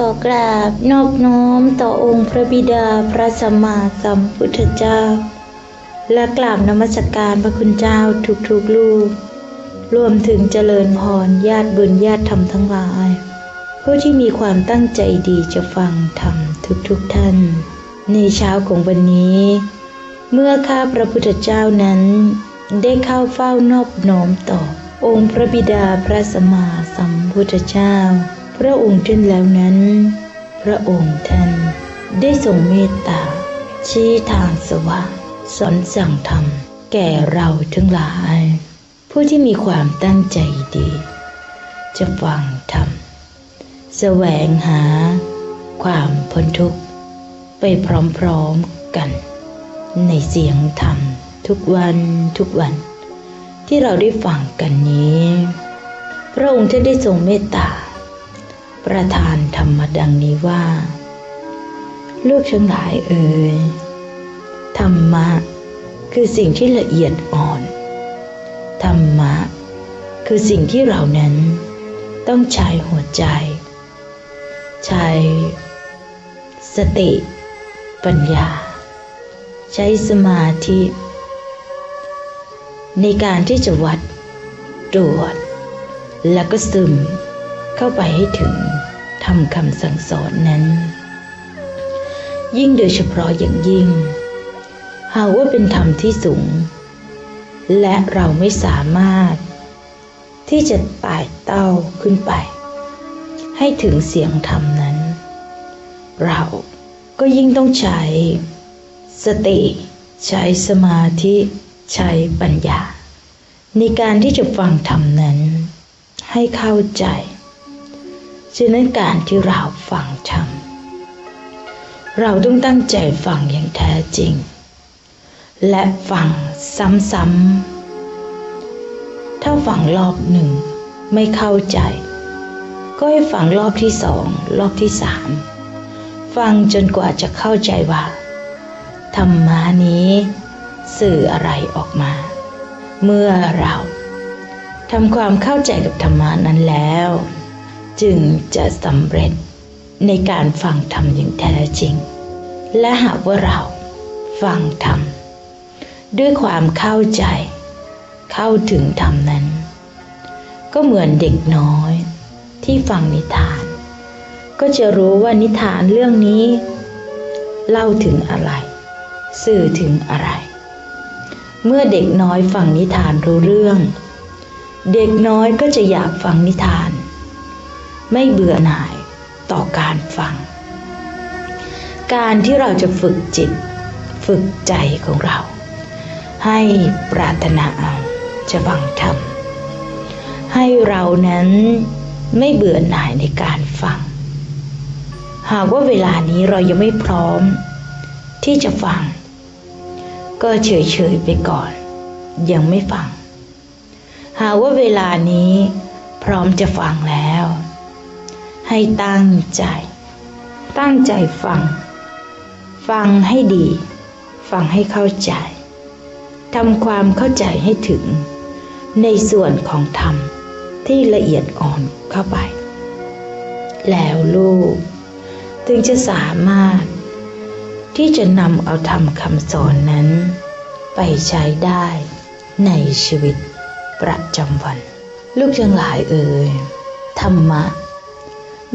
ขอกราบนอบน้อมต่อองค์พระบิดาพระสัมมาสัมพุทธเจ้า และกราบนมัสการพระคุณเจ้าทุกๆลูก รวมถึงเจริญพรญาติบุญญาติธรรมทั้งหลาย ผู้ที่มีความตั้งใจดีจะฟังธรรมทุกๆท่าน ในเช้าของวันนี้ เมื่อข้าพระพุทธเจ้านั้น ได้เข้าเฝ้านอบน้อมต่อองค์พระบิดาพระสัมมาสัมพุทธเจ้า พระองค์ท่านแล้วนั้น พระองค์ท่านได้ทรงเมตตา ชี้ทางสว่างสอนสั่งธรรม แก่เราทั้งหลาย ผู้ที่มีความตั้งใจดี จะฟังธรรมแสวงหา ความพ้นทุกข์ ไปพร้อมๆกัน ในเสียงธรรม ทุกวันทุกวัน ที่เราได้ฟังกันนี้ พระองค์ท่านได้ทรงเมตตา ประทานธรรมดังนี้ว่า ลูกทั้งหลายเอ่ยธรรมะ คือสิ่งที่ละเอียดอ่อน ธรรมะ คือสิ่งที่เรานั้น ต้องใช้หัวใจ ใช้ สติ ปัญญา ใช้สมาธิ ในการที่จะวัดตรวจแล้วก็ซึมเข้าไปให้ถึง ทำคำสั่งสอนนั้น ยิ่งโดยเฉพาะอย่างยิ่ง หากว่าเป็นธรรมที่สูง และเราไม่สามารถ ที่จะไต่เต้าขึ้นไป ให้ถึงเสียงธรรมนั้น เราก็ยิ่งต้องใช้ สติ ใช้สมาธิใช้ปัญญา ในการที่จะฟังธรรมนั้น ให้เข้าใจ ฉะนั้นการที่เราฟังธรรมเราต้องตั้งใจฟังอย่างแท้จริง และฟังซ้ำๆ ถ้าฟังรอบหนึ่งไม่เข้าใจ ก็ให้ฟังรอบที่สอง รอบที่สามฟังจนกว่าจะเข้าใจว่า ธรรมานี้สื่ออะไรออกมา เมื่อเราทำความเข้าใจกับธรรมานั้นแล้ว จึงจะสำเร็จในการฟังธรรมอย่างแท้จริง และหากว่าเราฟังธรรม ด้วยความเข้าใจ เข้าถึงธรรมนั้น ก็เหมือนเด็กน้อยที่ฟังนิทาน ก็จะรู้ว่านิทานเรื่องนี้ เล่าถึงอะไร สื่อถึงอะไร เมื่อเด็กน้อยฟังนิทานรู้เรื่อง เด็กน้อยก็จะอยากฟังนิทาน ไม่เบื่อหน่ายต่อการฟัง การที่เราจะฝึกจิต ฝึกใจของเรา ให้ปรารถนาจะฟังธรรมให้เรานั้นไม่เบื่อหน่ายในการฟัง หากว่าเวลานี้เรายังไม่พร้อม ที่จะฟัง ก็เฉยๆไปก่อน ยังไม่ฟัง หากว่าเวลานี้พร้อมจะฟังแล้ว ให้ตั้งใจ ตั้งใจฟัง ฟังให้ดี ฟังให้เข้าใจทำความเข้าใจให้ถึง ในส่วนของธรรมที่ละเอียดอ่อนเข้าไป แล้วลูกถึงจะสามารถ ที่จะนำเอาธรรมคำสอนนั้น ไปใช้ได้ในชีวิตประจำวัน ลูกทั้งหลายเอ่ยธรรมะ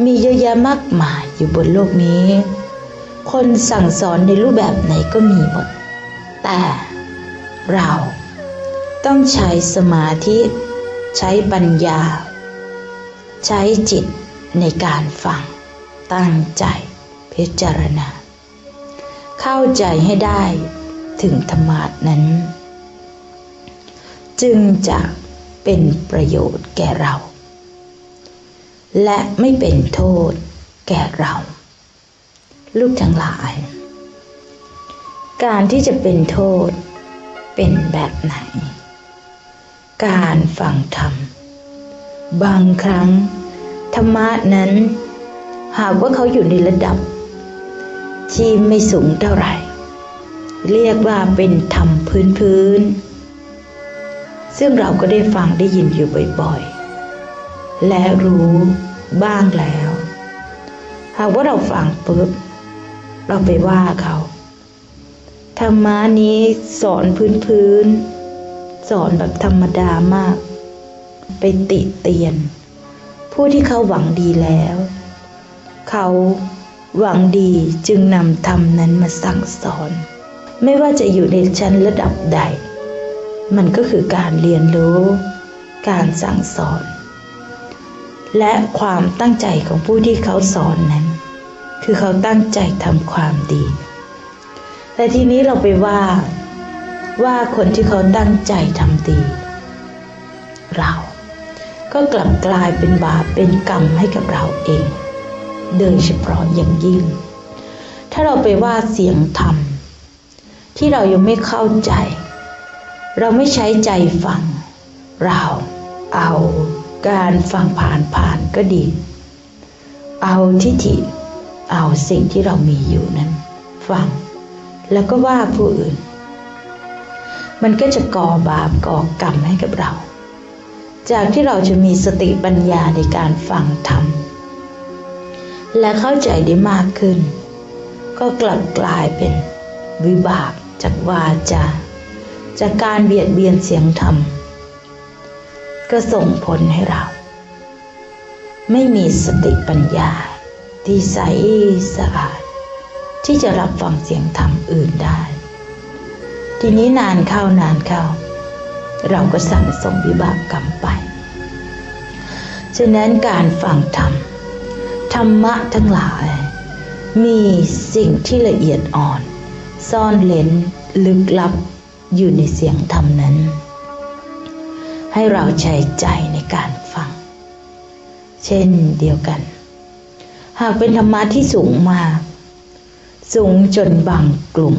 มีเยอะแยะมากมายอยู่บนโลกนี้ คนสั่งสอนในรูปแบบไหนก็มีหมด แต่เราต้องใช้สมาธิ ใช้ปัญญา ใช้จิตในการฟัง ตั้งใจพิจารณา เข้าใจให้ได้ถึงธรรมะนั้น จึงจะเป็นประโยชน์แก่เรา และไม่เป็นโทษแก่เรา ลูกทั้งหลาย การที่จะเป็นโทษเป็นแบบไหน การฟังธรรม บางครั้ง ธรรมะนั้น หากว่าเขาอยู่ในระดับ ที่ไม่สูงเท่าไหร่ เรียกว่าเป็นธรรมพื้นพื้นซึ่งเราก็ได้ฟังได้ยินอยู่บ่อยๆ และรู้บ้างแล้ว หากว่าเราฟังปุ๊บ เราไปว่าเขาธรรมะนี้สอนพื้นพื้น สอนแบบธรรมดามาก ไปติเตียน ผู้ที่เขาหวังดีแล้ว เขาหวังดีจึงนำธรรมนั้นมาสั่งสอน ไม่ว่าจะอยู่ในชั้นระดับใด มันก็คือการเรียนรู้ การสั่งสอน และความตั้งใจของผู้ที่เขาสอนนั้น คือเขาตั้งใจทำความดี แต่ทีนี้เราไปว่า ว่าคนที่เขาตั้งใจทำดี เรา ก็กลับกลายเป็นบาปเป็นกรรมให้กับเราเอง โดยเฉพาะอย่างยิ่ง ถ้าเราไปว่าเสียงธรรม ที่เรายังไม่เข้าใจ เราไม่ใช้ใจฟัง เราเอา การฟังผ่านผ่านก็ดี เอาทิฏฐิเอาสิ่งที่เรามีอยู่นั้น ฟัง แล้วก็ว่าผู้อื่น มันก็จะก่อบาปก่อกรรมให้กับเรา จากที่เราจะมีสติปัญญาในการฟังธรรมและเข้าใจได้มากขึ้น ก็กลับกลายเป็นวิบากจากวาจาจากการเบียดเบียนเสียงธรรม ก็ส่งผลให้เรา ไม่มีสติปัญญาที่ใสสะอาด ที่จะรับฟังเสียงธรรมอื่นได้ ทีนี้นานเข้านานเข้า เราก็สั่งสมวิบากกรรมไป ฉะนั้นการฟังธรรม ธรรมะทั้งหลาย มีสิ่งที่ละเอียดอ่อน ซ่อนเลนลึกลับอยู่ในเสียงธรรมนั้น ให้เราใช้ใจในการฟัง เช่นเดียวกัน หากเป็นธรรมะที่สูงมากสูงจนบางกลุ่ม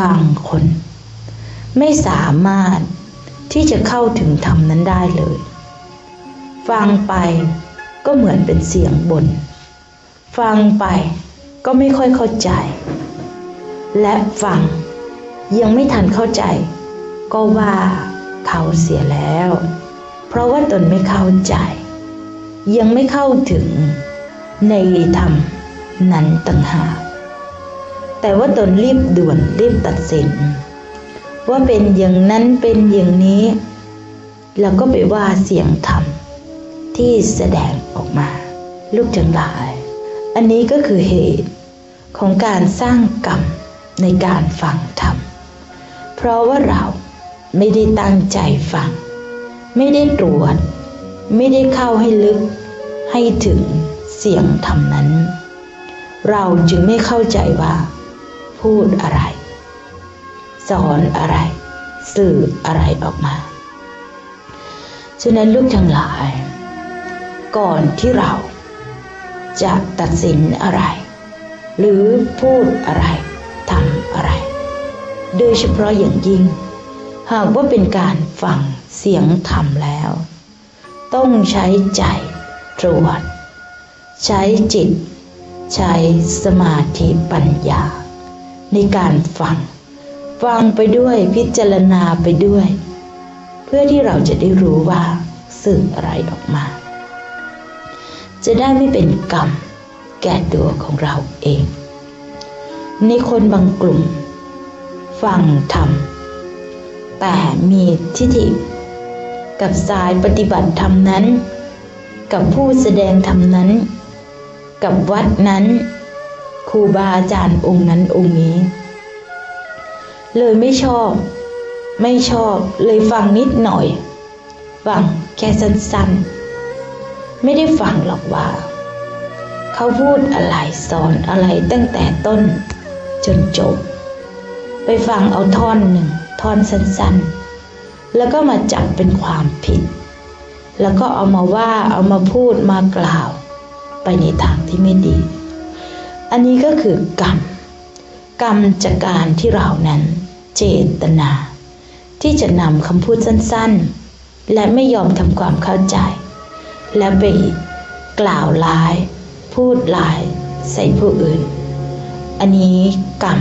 บางคน ไม่สามารถที่จะเข้าถึงธรรมนั้นได้เลย ฟังไปก็เหมือนเป็นเสียงบนฟังไปก็ไม่ค่อยเข้าใจ และฟังยังไม่ทันเข้าใจ ก็ว่า เขาเสียแล้ว เพราะว่าตนไม่เข้าใจ ยังไม่เข้าถึงในธรรมนั้นต่างหากแต่ว่าตนรีบด่วนรีบตัดสิน ว่าเป็นอย่างนั้นเป็นอย่างนี้ แล้วก็ไปว่าเสียงธรรมที่แสดงออกมา ลูกจังหลาย อันนี้ก็คือเหตุของการสร้างกรรมในการฟังธรรม เพราะว่าเรา ไม่ได้ตั้งใจฟัง ไม่ได้ตรวจ ไม่ได้เข้าให้ลึก ให้ถึงเสียงธรรมนั้น เราจึงไม่เข้าใจว่า พูดอะไร สอนอะไร สื่ออะไรออกมา ฉะนั้นลูกทั้งหลาย ก่อนที่เราจะตัดสินอะไร หรือพูดอะไรทำอะไร โดยเฉพาะอย่างยิ่ง หากว่าเป็นการฟังเสียงธรรมแล้ว ต้องใช้ใจตรวจ ใช้จิต ใช้สมาธิปัญญา ในการฟัง ฟังไปด้วยพิจารณาไปด้วย เพื่อที่เราจะได้รู้ว่าสื่ออะไรออกมา จะได้ไม่เป็นกรรมแก่ตัวของเราเอง ในคนบางกลุ่ม ฟังธรรม แต่มีทิฏฐิกับสายปฏิบัติธรรมนั้น กับผู้แสดงธรรมนั้น กับวัดนั้นครูบาอาจารย์องค์นั้นองค์นี้ เลยไม่ชอบ ไม่ชอบเลยฟังนิดหน่อย ฟังแค่สั้นๆ ไม่ได้ฟังหรอกว่า เขาพูดอะไรสอนอะไรตั้งแต่ต้นจนจบ ไปฟังเอาท่อนหนึ่ง ทอนสั้นๆ แล้วก็มาจับเป็นความผิด แล้วก็เอามาว่าเอามาพูดมากล่าว ไปในทางที่ไม่ดี อันนี้ก็คือกรรม กรรมจากการที่เรานั้นเจตนา ที่จะนำคำพูดสั้นๆ และไม่ยอมทำความเข้าใจ และไปกล่าวร้าย พูดร้ายใส่ผู้อื่น อันนี้กรรม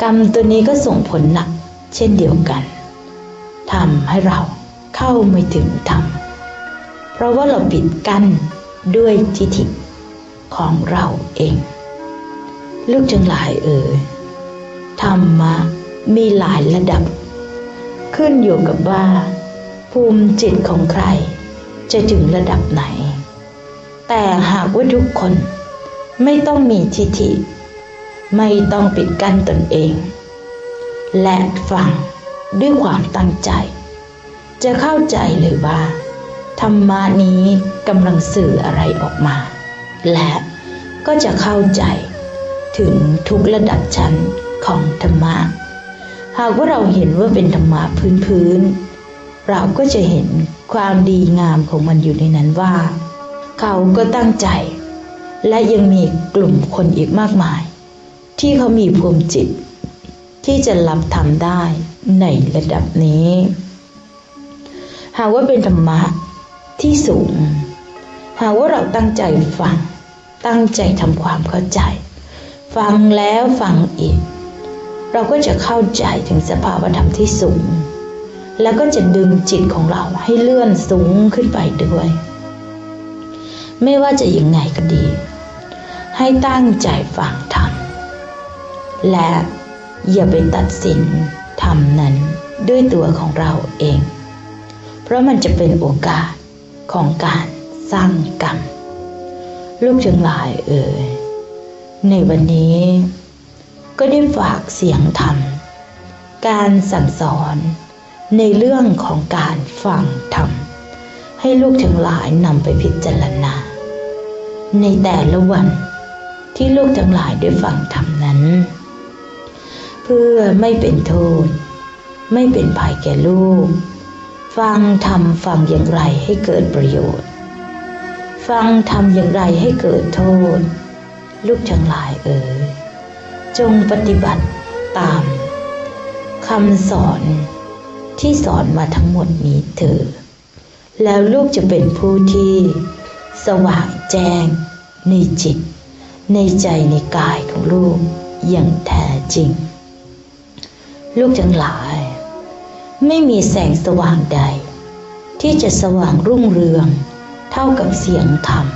กรรมตัวนี้ก็ส่งผลหนักเช่นเดียวกันทำให้เราเข้าไม่ถึงธรรมเพราะว่าเราปิดกั้นด้วยทิฏฐิของเราเอง ลูกจังหลายเอ่ยธรรมะมีหลายระดับ ขึ้นอยู่กับว่า ภูมิจิตของใคร จะถึงระดับไหน แต่หากว่าทุกคนไม่ต้องมีทิฐิ ไม่ต้องปิดกั้นตนเอง และฟังด้วยความตั้งใจ จะเข้าใจเลยว่า ธรรมะนี้กำลังสื่ออะไรออกมา และก็จะเข้าใจถึงทุกระดับชั้นของธรรมะ หากว่าเราเห็นว่าเป็นธรรมะพื้นๆ เราก็จะเห็นความดีงามของมันอยู่ในนั้นว่า เขาก็ตั้งใจ และยังมีกลุ่มคนอีกมากมาย ที่เขามีภูมิจิต ที่จะรับทำได้ในระดับนี้ หากว่าเป็นธรรมะที่สูง หากว่าเราตั้งใจฟัง ตั้งใจทำความเข้าใจ ฟังแล้วฟังอีก เราก็จะเข้าใจถึงสภาวธรรมที่สูง แล้วก็จะดึงจิตของเราให้เลื่อนสูงขึ้นไปด้วย ไม่ว่าจะยังไงก็ดี ให้ตั้งใจฟังธรรม และอย่าไปตัดสินธรรมนั้นด้วยตัวของเราเอง เพราะมันจะเป็นโอกาสของการสร้างกรรม ลูกจึงหลายเอ่ยในวันนี้ก็ได้ฝากเสียงธรรม การสั่งสอนในเรื่องของการฟังธรรม ให้ลูกทั้งหลายนำไปพิจารณา ในแต่ละวันที่ลูกทั้งหลายได้ฟังธรรมนั้น เพื่อไม่เป็นโทษ ไม่เป็นภัยแก่ลูก ฟังธรรมฟังอย่างไรให้เกิดประโยชน์ ฟังธรรมอย่างไรให้เกิดโทษ ลูกทั้งหลายเอ๋ยจงปฏิบัติตามคำสอนที่สอนมาทั้งหมดนี้เถอะแล้วลูกจะเป็นผู้ที่สว่างแจ้งในจิต ในใจในกายของลูกอย่างแท้จริง ลูกทั้งหลาย ไม่มีแสงสว่างใด ที่จะสว่างรุ่งเรือง เท่ากับเสียงธรรม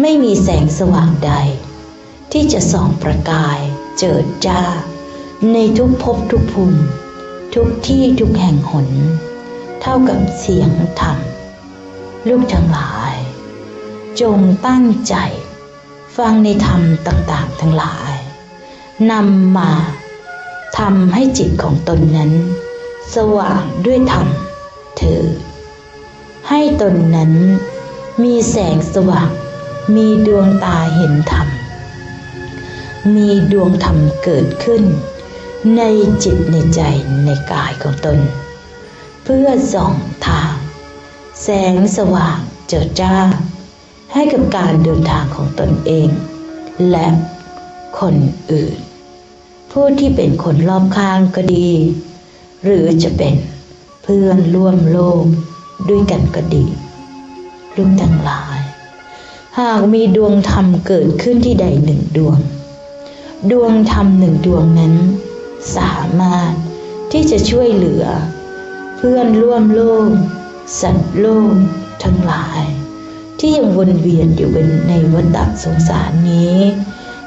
ไม่มีแสงสว่างใด ที่จะส่องประกาย เจิดจ้า ในทุกภพทุกภูมิ ทุกที่ทุกแห่งหน เท่ากับเสียงธรรม ลูกทั้งหลาย จงตั้งใจ ฟังในธรรมต่างๆ ทั้งหลายนำมา ทำให้จิตของตนนั้น สว่างด้วยธรรมเธอ ให้ตนนั้น มีแสงสว่าง มีดวงตาเห็นธรรม มีดวงธรรมเกิดขึ้น ในจิตในใจในกายของตน เพื่อส่องทาง แสงสว่างเจิดจ้า ให้กับการเดินทางของตนเอง และคนอื่น ผู้ที่เป็นคนรอบข้างก็ดี หรือจะเป็นเพื่อนร่วมโลกด้วยกันก็ดีลูกทั้งหลาย หากมีดวงธรรมเกิดขึ้นที่ใดหนึ่งดวง ดวงธรรมหนึ่งดวงนั้น สามารถที่จะช่วยเหลือ เพื่อนร่วมโลก สัตว์โลกทั้งหลาย ที่ยังวนเวียนอยู่เป็นในวัฏสงสารนี้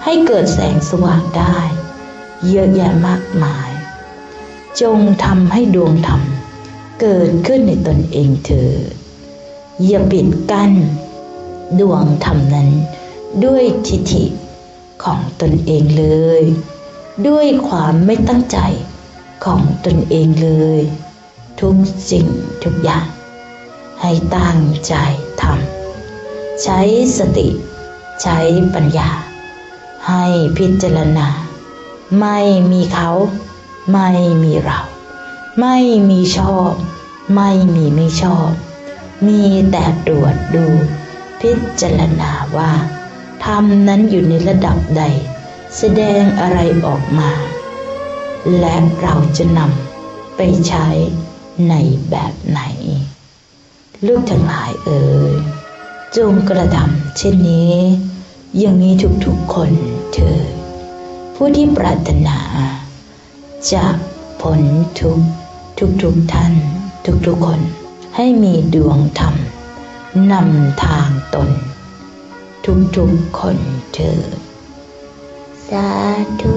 ให้เกิดแสงสว่างได้ เยอะแยะมากมาย จงทำให้ดวงธรรมเกิดขึ้นในตนเองเถิดอย่าปิดกั้น ดวงธรรมนั้น ด้วยทิฏฐิของตนเองเลย ด้วยความไม่ตั้งใจของตนเองเลย ทุกสิ่งทุกอย่าง ให้ตั้งใจทำใช้สติ ใช้ปัญญา ให้พิจารณา ไม่มีเขา ไม่มีเรา ไม่มีชอบ ไม่มีไม่ชอบ มีแต่ตรวจดู พิจารณาว่าธรรมนั้นอยู่ในระดับใด แสดงอะไรออกมา และเราจะนำไปใช้ในแบบไหน ลูกทั้งหลายเอ่ยจงกระทำเช่นนี้ อย่างนี้ทุกๆคนเถิด ผู้ที่ปรารถนาจะพ้นทุกทุกท่าน ทุกทุกคน ให้มีดวงธรรมนำทางตน ทุกทุกคนเถิดสาธุ